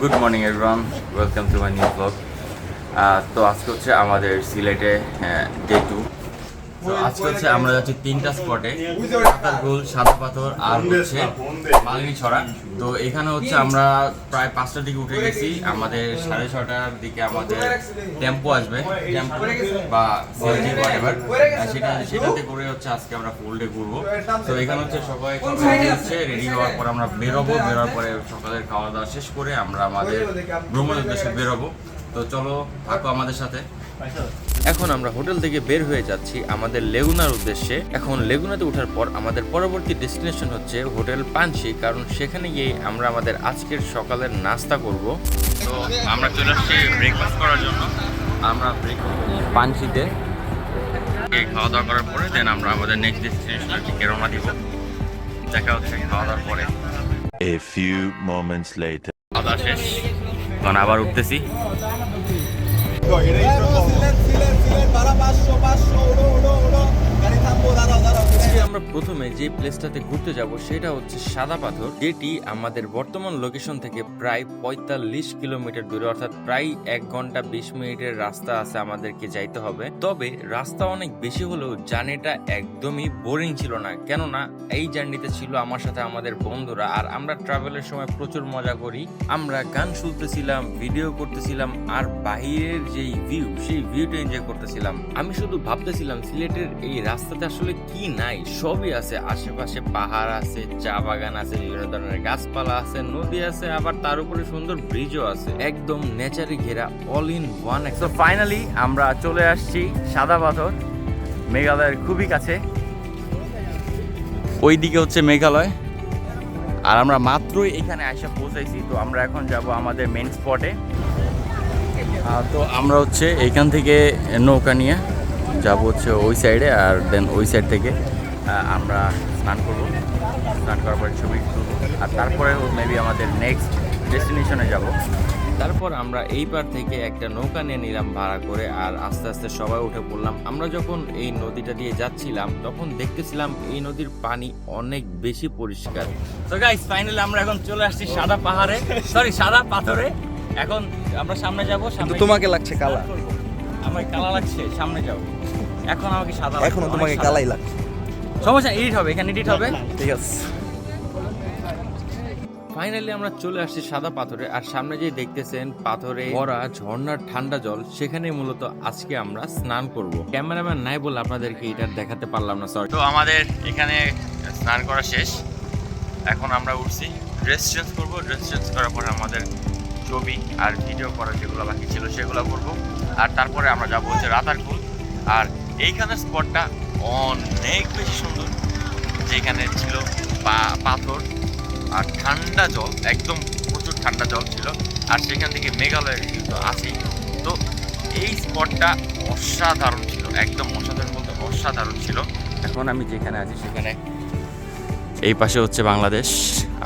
Good morning everyone welcome to my new blog তো আজকে হচ্ছে আমাদের সিলেটে ডে টু তো আজকে হচ্ছে আমরা যাচ্ছি তিনটা স্পটে পাথরগুল সাদা পাথর আর হচ্ছে মালিনী ছড়া। তো এখানে হচ্ছে আমরা প্রায় পাঁচটার দিকে উঠে গেছি। আমাদের সাড়ে ছটার দিকে আমাদের টেম্পো আসবে। টেম্পো বা সিএনজি হোয়াটএভার সেটা সেটাতে করে হচ্ছে আজকে আমরা ফুল ডে ঘুরবো। তো এখানে হচ্ছে সবাই রেডি হচ্ছে রেডি হওয়ার পর আমরা বেরোবো। বেরোর পরে সকালের খাওয়া দাওয়া শেষ করে আমরা আমাদের ভ্রমণের উদ্দেশ্যে বেরোবো। তো চলো থাকো আমাদের সাথে। এখন আমরা হোটেল থেকে বের হয়ে যাচ্ছি আমাদের লেগুনার উদ্দেশ্যে। এখন লেগুনাতে ওঠার পর আমাদের পরবর্তী ডেস্টিনেশন হচ্ছে হোটেল পানসি কারণ সেখানে গিয়ে আমরা আমাদের আজকের সকালের নাস্তা করব। তো আমরা চলে আসছি ব্রেকফাস্ট করার জন্য। আমরা ব্রেক পানসিতে খাওয়া দাওয়া করার পরে দেন আমরা আমাদের নেক্সট ডেস্টিনেশনের দিকে রওনা দিব। দেখা হচ্ছে খাওয়া দাওয়ার পরে। A few moments later. খাওয়া দাওয়া শেষ। এখন আবার উঠতেছি। আজকে আমরা প্রথমে যে প্লেসটাতে ঘুরতে যাব সেটা হচ্ছে সাদা পাথর। যেটি আমাদের বর্তমান লোকেশন থেকে প্রায় পঁয়তাল্লিশ কিলোমিটার দূরে, অর্থাৎ প্রায় এক ঘণ্টা বিশ মিনিটের রাস্তা আছে আমাদেরকে যাইতে হবে। তবে রাস্তা অনেক বেশি হলেও জার্নিটা একদমই বোরিং ছিল না। কেননা এই জার্নিতে ছিল আমার সাথে আমাদের বন্ধুরা, আর আমরা ট্রাভেলের সময় প্রচুর মজা করি। আমরা গান শুনতেছিলাম ভিডিও করতেছিলাম, আর বাহিরের যেই ভিউ সেই ভিউটা এনজয় করতেছিলাম। আমি শুধু ভাবতেছিলাম, সিলেটের এই রাস্তাতে আসলে কি নাই? সবই আছে, আশেপাশে পাহাড় আছে, চা বাগান আছে, বিভিন্ন ধরনের গাছপালা আছে, নদী আছে, আবার তার উপরে সুন্দর ব্রিজও আছে। একদম নেচারে ঘেরা অল ইন ওয়ান তো ফাইনালি আমরা চলে আসছি সাদা পাথর, মেঘালয়ের খুবই কাছে। ওইদিকে হচ্ছে মেঘালয়। আর আমরা মাত্রই এখানে আসা পৌঁছাইছি, তো আমরা এখন যাব আমাদের মেন স্পটে তো আমরা হচ্ছে এইখান থেকে নৌকা নিয়ে যাব হচ্ছে ওই সাইডে আর দেন ওই সাইড থেকে। আমরা স্নান করব। স্নান করার পরে ছবি তুলব। আর তারপরে মেবি আমাদের নেক্সট ডেস্টিনেশনে যাব। তারপর আমরা এই পার থেকে একটা নৌকা নিয়ে নিলাম ভাড়া করে আর আস্তে আস্তে সবাই উঠে পড়লাম। আমরা যখন এই নদীটা দিয়ে যাচ্ছিলাম তখন দেখতেছিলাম এই নদীর পানি অনেক বেশি পরিষ্কার। তো গাইস ফাইনালি আমরা এখন চলে আসছি সাদা পাহাড়ে। সরি সাদা পাথরে। এখন আমরা সামনে যাব সামনে তোমাকে লাগছে কালা। আমার কালা লাগছে সামনে যাও এখন আমাকে সাদা এখন তোমাকে কালাই লাগছে। সমস্যা এডিট হবে এখানে এডিট হবে। ঠিক আছে। ফাইনালি আমরা চলে আসছি সাদা পাথরে আর সামনে যে দেখতেছেন পাথরে ভরা ঝর্ণার ঠান্ডা জল সেখানে মূলত আজকে আমরা স্নান করব। ক্যামেরাম্যান নাই বলে আপনাদেরকে এটা দেখাতে পারলাম না সরি তো আমাদের এখানে স্নান করা শেষ। এখন আমরা উঠছি ড্রেস চেঞ্জ করব ড্রেস চেঞ্জ করার পরে আমাদের ছবি আর ভিডিও করা যেগুলো বাকি ছিল সেগুলো করব। আর তারপরে আমরা যাব হচ্ছে রাতারকুল আর এইখানের স্পটটা অনেক বেশি সুন্দর। যেখানে ছিল পাথর আর ঠান্ডা জল, একদম প্রচুর ঠান্ডা জল ছিল। আর সেখান থেকে মেঘালয়ের কিন্তু আছেই। তো এই স্পটটা অসাধারণ ছিল, একদম অসাধারণ বলতে অসাধারণ ছিল। এখন আমি যেখানে আছি সেখানে এই পাশে হচ্ছে বাংলাদেশ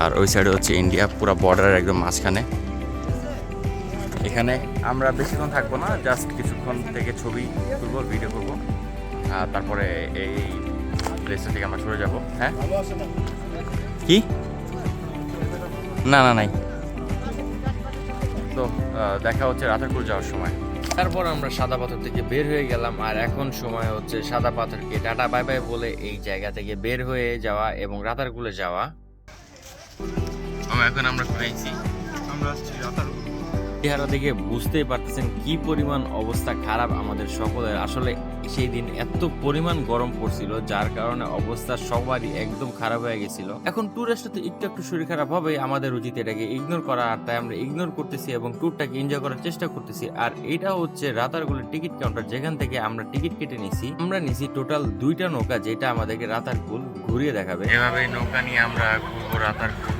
আর ওই সাইডে হচ্ছে ইন্ডিয়া পুরো বর্ডারের একদম মাঝখানে। এখানে আমরা বেশিক্ষণ থাকব না জাস্ট কিছুক্ষণ থেকে ছবি তুলবো ভিডিও করব। তারপরে এই প্লেসটা থেকে আমরা সরে যাব হ্যাঁ? কি? না না নাই। তো দেখা হচ্ছে রাতারপুর যাওয়ার সময়। তারপর আমরা সাদা পাথর থেকে বের হয়ে গেলাম আর এখন সময় হচ্ছে সাদা পাথরকে টাটা বাই বাই বলে এই জায়গা থেকে বের হয়ে যাওয়া এবং রাতারকুলে যাওয়া। এখন আমরা ঘুরেছি। আমরা আসছি রাতারগুল চেহারা দেখে বুঝতেই পারতেছেন কি পরিমাণ অবস্থা খারাপ আমাদের সকলের। আসলে সেই দিন এত পরিমাণ গরম পড়ছিল, যার কারণে অবস্থা সবারই একদম খারাপ হয়ে গেছিল। এখন ট্যুরিস্ট তো একটু একটু শরীর খারাপ হবে আমাদের উচিত এটাকে ইগনোর করা, আর তাই আমরা ইগনোর করতেছি এবং ট্যুরটাকে এনজয় করার চেষ্টা করতেছি। আর এটা হচ্ছে রাতারগুলের টিকিট কাউন্টার যেখান থেকে আমরা টিকিট কেটে নিছি। আমরা নিছি টোটাল দুইটা নৌকা, যেটা আমাদেরকে রাতারকুল ঘুরিয়ে দেখাবে। এভাবে নৌকা নিয়ে আমরা ঘুরবো রাতারকুল।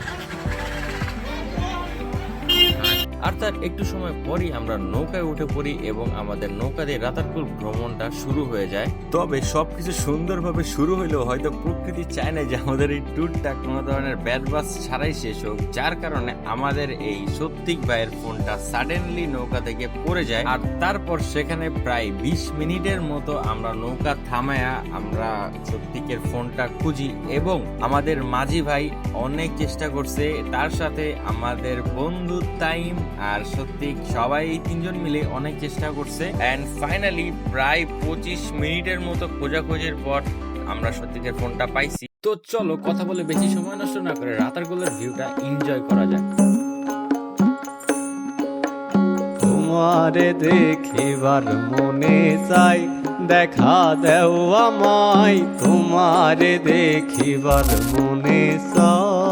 আর তার একটু সময় পরই আমরা নৌকায় উঠে পড়ি এবং আমাদের নৌকা দিয়ে রাতারকুল ভ্রমণটা শুরু হয়ে যায়। তবে সবকিছু সুন্দরভাবে শুরু হলেও হয়তো প্রকৃতি চায় না যে আমাদের এই ট্যুরটা কোনো ধরনের ব্যাড বাস ছাড়াই শেষ হোক, যার কারণে আমাদের এই সত্যিক ভাইয়ের ফোনটা সাডেনলি নৌকা থেকে পড়ে যায়। আর তারপর সেখানে প্রায় বিশ মিনিটের মতো আমরা নৌকা থামায়া আমরা সত্যিকের ফোনটা খুঁজি এবং আমাদের মাঝি ভাই অনেক চেষ্টা করছে, তার সাথে আমাদের বন্ধু টাইম আর সত্যিক সবাই এই তিনজন মিলে অনেক চেষ্টা করছে। অ্যান্ড ফাইনালি প্রায় পঁচিশ মিনিটের মতো খোঁজাখুঁজির পর আমরা সত্যিকের ফোনটা পাইছি। তো চলো কথা বলে বেশি সময় নষ্ট না করে রাতারগুলোর ভিউটা এনজয় করা যায় তোমারে দেখিবার মনে চাই, দেখা দেও আমায়। তোমারে দেখিবার মনে চাই।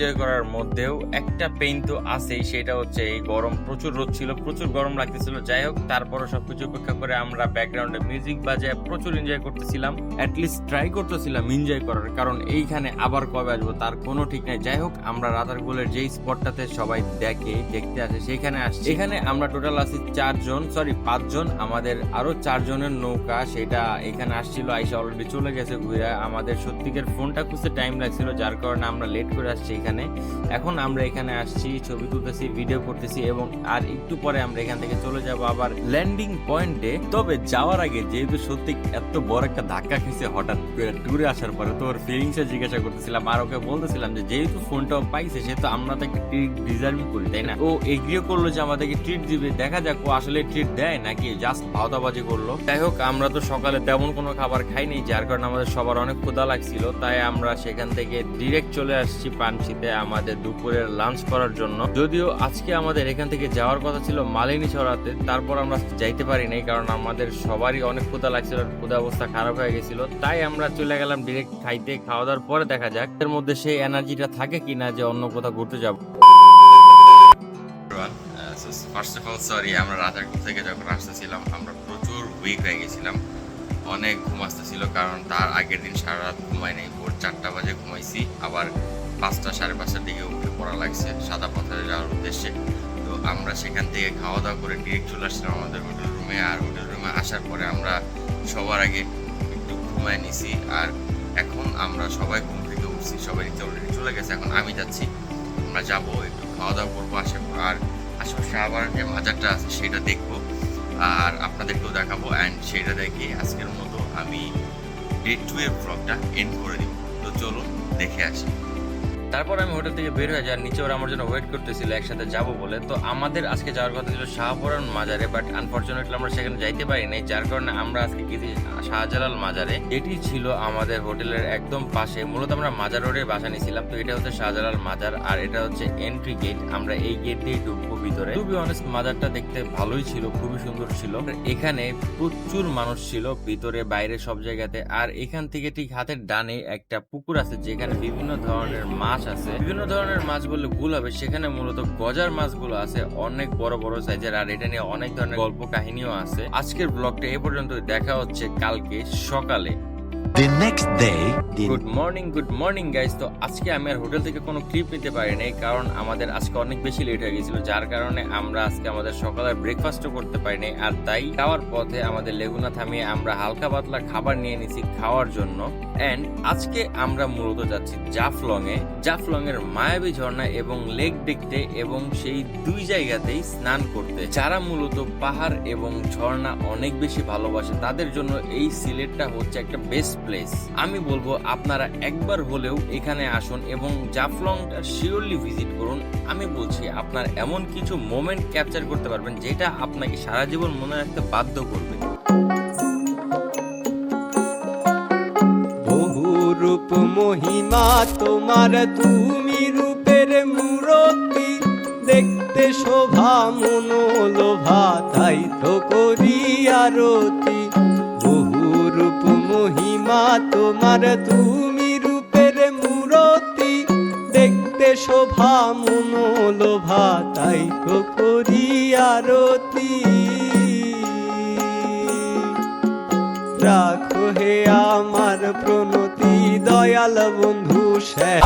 এনজয় করার মধ্যেও একটা পেইন তো আছেই, সেটা হচ্ছে এই গরম প্রচুর রোদ ছিল, প্রচুর গরম লাগতেছিল। যাই হোক, তারপরও সবকিছু উপেক্ষা করে আমরা ব্যাকগ্রাউন্ডে মিউজিক বাজে প্রচুর এনজয় করতেছিলাম। অ্যাটলিস্ট ট্রাই করতেছিলাম এনজয় করার, কারণ এইখানে আবার কবে আসব তার কোনো ঠিক নাই। যাই হোক, আমরা রাতারগুলের যেই স্পটটাতে সবাই দেখে, দেখতে আসে, সেখানে আসছি। এখানে আমরা টোটাল আছি চারজন সরি পাঁচজন। আমাদের আরও চারজনের নৌকা, সেটা এখানে আসছিল, আইসা অলরেডি চলে গেছে ঘুরে। আমাদের সত্যিকার ফোনটা খুঁজতে টাইম লাগছিল, যার কারণে আমরা লেট করে আসছি এখানে। এখন আমরা এখানে আসছি, ছবি তুলতেছি ভিডিও করতেছি এবং আর একটু পরে আমরা এখান থেকে চলে যাব আবার ল্যান্ডিং পয়েন্টে তবে যাওয়ার আগে যেহেতু সত্যি এত বড় একটা ধাক্কা খেয়েছে হঠাৎ ট্যুরে আসার পরে, তো ওর জিজ্ঞাসা করতেছিলাম। আর ওকে বলতেছিলাম যে যেহেতু ফোনটা পাইছে, সেহেতু আমরা তো একটা ট্রিট ডিজার্ভ করি, তাই না? ও এগ্রিও করল যে আমাদেরকে ট্রিট দিবে। দেখা যাক ও আসলে ট্রিট দেয় নাকি জাস্ট ভাওতাবাজি করল। যাই হোক, আমরা তো সকালে তেমন কোনো খাবার খাইনি, যার কারণে আমাদের সবার অনেক ক্ষুধা লাগছিল। তাই আমরা সেখান থেকে ডিরেক্ট চলে আসছি পানসিতে। আমাদের দুপুরের লাঞ্চ করার জন্য। যদিও আজকে আমাদের এখান থেকে যাওয়ার কথা ছিল মালিনী ছড়াতে, তারপর আমরা যাইতে পারি নাই কারণ আমাদের সবারই অনেক ক্ষুধা লাগছিল, ক্ষুধা অবস্থা খারাপ হয়ে গেছিল। তাই আমরা চলে গেলাম ডিরেক্ট খাইতে খাওয়া দাওয়ার পরে দেখা যাক এর মধ্যে সেই এনার্জিটা থাকে কিনা যে অন্য কোথাও ঘুরতে যাব। ফার্স্ট অফ অল সরি আমরা রাজারপুর থেকে যখন আসতেছিলাম, আমরা প্রচুর উইক হয়ে গেছিলাম। অনেক ঘুম আসতেছিল কারণ তার আগের দিন সারা রাত ঘুমাই নাই। ভোর চারটা বাজে ঘুমাইছি, আবার পাঁচটা, সাড়ে পাঁচটার দিকে পড়া লাগছে সাদা পাথরে যাওয়ার উদ্দেশ্যে। তো আমরা সেখান থেকে খাওয়া দাওয়া করে ডিরেক্ট চলে আসছিলাম আমাদের হোটেল রুমে আর হোটেল রুমে আসার পরে আমরা সবার আগে একটু ঘুমায় নিছি। আর এখন আমরা সবাই ঘুম থেকে উঠছি, সবাই অলরেডি চলে গেছে। এখন আমি যাচ্ছি, আমরা যাব, একটু খাওয়া দাওয়া করব আশা আর আশেপাশে আবার যে মাজারটা আছে সেটা দেখব। আর আপনাদেরকেও দেখাবো। অ্যান্ড সেটা দেখে আজকের মতো আমি ডে টু এর ব্লগটা এন্ড করে দিব। তো চলুন, দেখে আসি। তারপর আমি হোটেল থেকে বের হয়ে যাই আর নিচে ওরা আমার জন্য ওয়েট করতেছিল, একসাথে যাব বলে। তো আমাদের আজকে যাওয়ার কথা ছিল শাহপুরান মাজারে বাট আনফরচুনেটলি আমরা সেখানে যাইতে পারি নাই, যার কারণে আমরা আজকে গেছি শাহজালাল মাজারে। এটি ছিল আমাদের হোটেলের একদম পাশে, মূলত আমরা মাজার রোডে বাসা নিয়েছিলাম। তো এটা হচ্ছে শাহজালাল মাজার, আর এটা হচ্ছে এন্ট্রি গেট আমরা এই গেট দিয়ে ঢুকবো ভিতরে। বি অনেস্ট মাজারটা দেখতে ভালোই ছিল, খুবই সুন্দর ছিল। এখানে প্রচুর মানুষ ছিল, ভিতরে, বাইরে, সব জায়গাতে। আর এখান থেকে ঠিক হাতের ডানে একটা পুকুর আছে, যেখানে বিভিন্ন ধরনের মাছ আছে। বিভিন্ন ধরনের মাছ বললে ভুল হবে। সেখানে মূলত গজার মাছগুলো আছে, অনেক বড় বড় সাইজের। আর এটা নিয়ে অনেক ধরনের গল্প কাহিনীও আছে। আজকের ব্লগটা এ পর্যন্ত দেখা হচ্ছে কালকে সকালে। The good morning good morning guys তো আজকে আমি আর হোটেল থেকে কোনো ক্লিপ নিতে পারি নাই কারণ আমাদের আজকে অনেক বেশি লেট হয়ে গেছিল, যার কারণে আমরা আজকে আমাদের সকালের ব্রেকফাস্টও করতে পারি নাই আর তাই খাওয়ার পথে আমাদের লেগুনা থামিয়ে আমরা হালকা পাতলা খাবার নিয়ে নিছি খাওয়ার জন্য। এন্ড আজকে আমরা মূলত যাচ্ছি জাফলং এ জাফলং এর মায়াবী ঝর্ণা এবং লেক দেখতে এবং সেই দুই জায়গাতেই স্নান করতে। যারা মূলত পাহাড় এবং ঝর্ণা অনেক বেশি ভালোবাসে, তাদের জন্য এই সিলেটটা হচ্ছে একটা বেস্ট প্লেস আমি বলব আপনারা একবার হলেও এখানে আসুন এবং জাফলংটা শিওরলি ভিজিট করুন। আমি বলছি আপনার এমন কিছু মোমেন্ট ক্যাপচার করতে পারবেন যেটা আপনাকে সারা জীবন মনে রাখতে বাধ্য করবে। রূপ মহিমা তোমার, তুমি রূপের মূরতি। দেখতে শোভা মনোলোভা, তাই তো করি আরতি। মহিমা তোমার তুমি রূপের মূরতি। দেখতে শোভা মনোলোভা, তাই তো করি আরতি। রাখো হে আমার প্রণতি দয়াল বন্ধু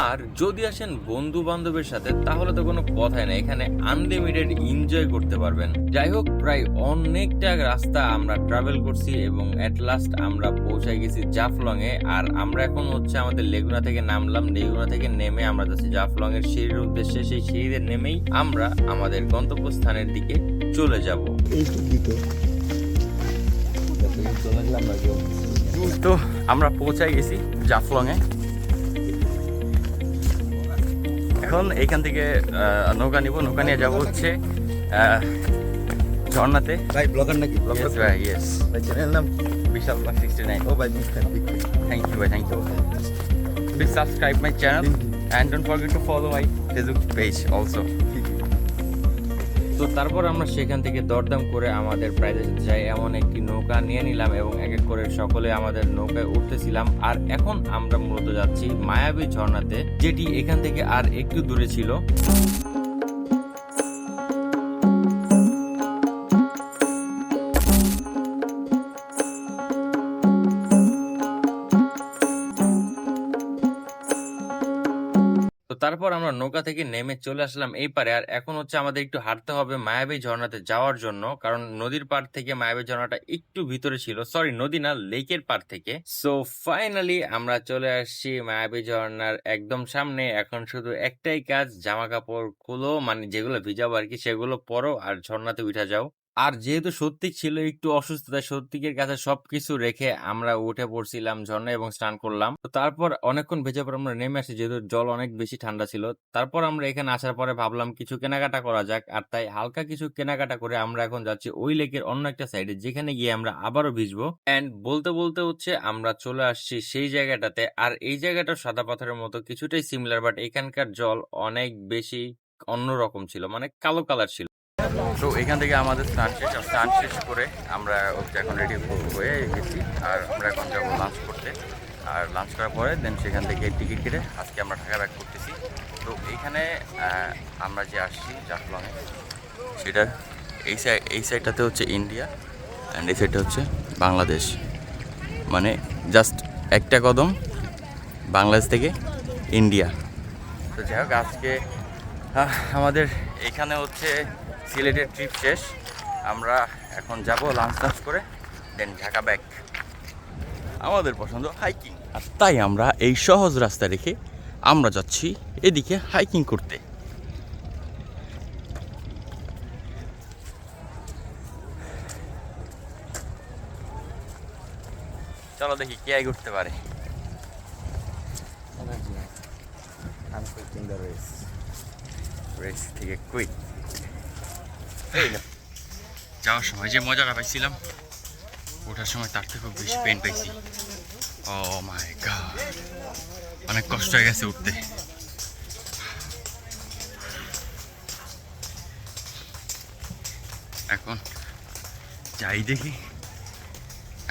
আর যদি আসেন বন্ধু বান্ধবের সাথে তাহলে তো কোনো কথাই না এখানে আনলিমিটেড এনজয় করতে পারবেন। যাই হোক প্রায় অনেকটা রাস্তা আমরা ট্রাভেল করছি এবং এট লাস্ট আমরা পৌঁছায় গেছি জাফলং এ আর আমরা এখন হচ্ছে আমাদের লেগুনা থেকে নামলাম। লেগুনা থেকে নেমে আমরা যাচ্ছি জাফলং এর সিঁড়ির উদ্দেশ্যে। সেই সিঁড়িতে নেমেই আমরা আমাদের গন্তব্যস্থানের দিকে চলে যাব। তো আমরা পৌঁছায় গেছি জাফলং এ এখন এইখান থেকে নৌকা নিব নৌকা নিয়ে যাব হচ্ছে ঝর্ণাতে। ভাই ব্লগার নাকি? ব্লগার ভাই ইয়েস ভাই চ্যানেল নাম? বিশাল সিক্সটি নাইন ও ভাই big fan big thank you ভাই thank you please subscribe my channel and don't forget to follow my Facebook page also তো তারপর আমরা সেখান থেকে দরদাম করে আমাদের প্রাইজে যাই, এমন একটি নৌকা নিয়ে নিলাম এবং এক এক করে সকলে আমাদের নৌকায় উঠতেছিলাম। আর এখন আমরা মূলত যাচ্ছি মায়াবী ঝর্ণাতে, যেটি এখান থেকে আর একটু দূরে ছিল। নৌকা থেকে নেমে চলে আসলাম এই পারে। আর এখন হচ্ছে আমাদের একটু হাঁটতে হবে মায়াবী ঝর্ণাতে যাওয়ার জন্য, কারণ নদীর পার থেকে মায়াবী ঝর্ণাটা একটু ভিতরে ছিল। সরি নদী না, লেকের পার থেকে। সো ফাইনালি আমরা চলে আসছি মায়াবী ঝর্ণার একদম সামনে। এখন শুধু একটাই কাজ, জামা কাপড় খুলো মানে যেগুলো ভিজাবো আর কি, সেগুলো পরো আর ঝর্ণাতে উঠা যাও। আর যেহেতু সত্যিক ছিল একটু অসুস্থতা সত্যিকের কাছে সবকিছু রেখে আমরা উঠে পড়ছিলাম ঝর্ণা এবং স্নান করলাম। তো তারপর অনেকক্ষণ ভেজে পর আমরা নেমে আসি, যেহেতু জল অনেক বেশি ঠান্ডা ছিল। তারপর আমরা এখানে আসার পরে ভাবলাম কিছু কেনাকাটা করা যাক, আর তাই হালকা কিছু কেনাকাটা করে আমরা এখন যাচ্ছি ওই লেকের অন্য একটা সাইডে যেখানে গিয়ে আমরা আবারও ভিজবো। অ্যান্ড বলতে বলতে হচ্ছে আমরা চলে আসছি সেই জায়গাটাতে, আর এই জায়গাটা সাদা পাথরের মতো, কিছুটাই সিমিলার বাট এখানকার জল অনেক বেশি অন্যরকম ছিল মানে কালো কালার ছিল। তো এখান থেকে আমাদের স্নান শেষ স্নান শেষ করে আমরা এখন রেডি হয়ে গেছি, আর আমরা এখন যাব লাঞ্চ করতে। আর লাঞ্চ করার পরে দেন সেখান থেকে টিকিট কেটে আজকে আমরা ঢাকা ব্যাক করতেছি। তো এইখানে আমরা যে আসছি জাফলংয়ে, সেটা এই সাইড এই সাইডটাতে হচ্ছে ইন্ডিয়া অ্যান্ড এই সাইডটা হচ্ছে বাংলাদেশ মানে জাস্ট একটা কদম বাংলাদেশ থেকে ইন্ডিয়া তো যাই হোক, আজকে আমাদের এখানে হচ্ছে সিলেটের ট্রিপ শেষ। আমরা এখন যাব লাঞ্চ টাঞ্চ করে দেন ঢাকা ব্যাক আমাদের পছন্দ হাইকিং আর তাই আমরা এই সহজ রাস্তা রেখে আমরা যাচ্ছি এদিকে হাইকিং করতে। চলো দেখি কে আই করতে পারে. রেস থেকে কুইক যাওয়ার সময় যে মজাটা পাইছিলাম, ওঠার সময় তার থেকেও বেশি পেন পাইছি। ও মাই গড অনেক কষ্ট হয়ে গেছে উঠতে। এখন যাই দেখি।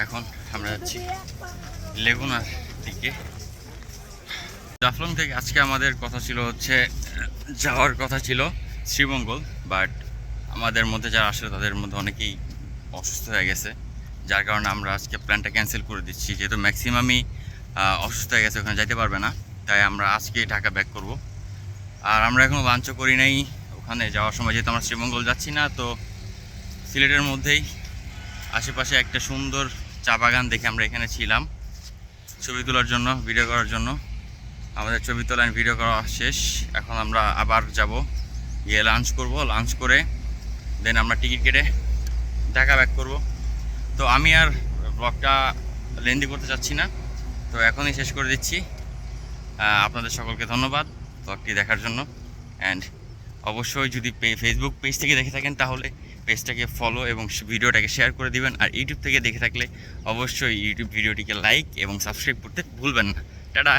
এখন আমরা যাচ্ছি লেগুনার দিকে। জাফলং থেকে আজকে আমাদের কথা ছিল হচ্ছে, যাওয়ার কথা ছিল শ্রীমঙ্গল বাট আমাদের মধ্যে যারা আসলে তাদের মধ্যে অনেকেই অসুস্থ হয়ে গেছে। যার কারণে আমরা আজকে প্ল্যানটা ক্যান্সেল করে দিচ্ছি। যেহেতু ম্যাক্সিমামই অসুস্থ হয়ে গেছে, ওখানে যাইতে পারবে না। তাই আমরা আজকে ঢাকা ব্যাক করব। আর আমরা এখনও লাঞ্চও করি নাই। ওখানে যাওয়ার সময় যেহেতু আমরা শ্রীমঙ্গল যাচ্ছি না, তো সিলেটের মধ্যেই আশেপাশে একটা সুন্দর চা বাগান দেখে আমরা এখানে ছিলাম। ছবি তোলার জন্য ভিডিও করার জন্য। আমাদের ছবি তোলা ভিডিও করা শেষ। এখন আমরা আবার যাব গিয়ে লাঞ্চ করব। লাঞ্চ করে দেন আমরা টিকিট কেটে ঢাকা ব্যাক করব। তো আমি আর ব্লগটা লেন্দি করতে চাচ্ছি না। তো এখনই শেষ করে দিচ্ছি। আপনাদের সকলকে ধন্যবাদ ব্লগটি দেখার জন্য। অ্যান্ড অবশ্যই যদি ফেসবুক পেজ থেকে দেখে থাকেন, তাহলে পেজটাকে ফলো এবং ভিডিওটাকে শেয়ার করে দিবেন। আর ইউটিউব থেকে দেখে থাকলে অবশ্যই ইউটিউব ভিডিওটিকে লাইক এবং সাবস্ক্রাইব করতে ভুলবেন না। টাটা!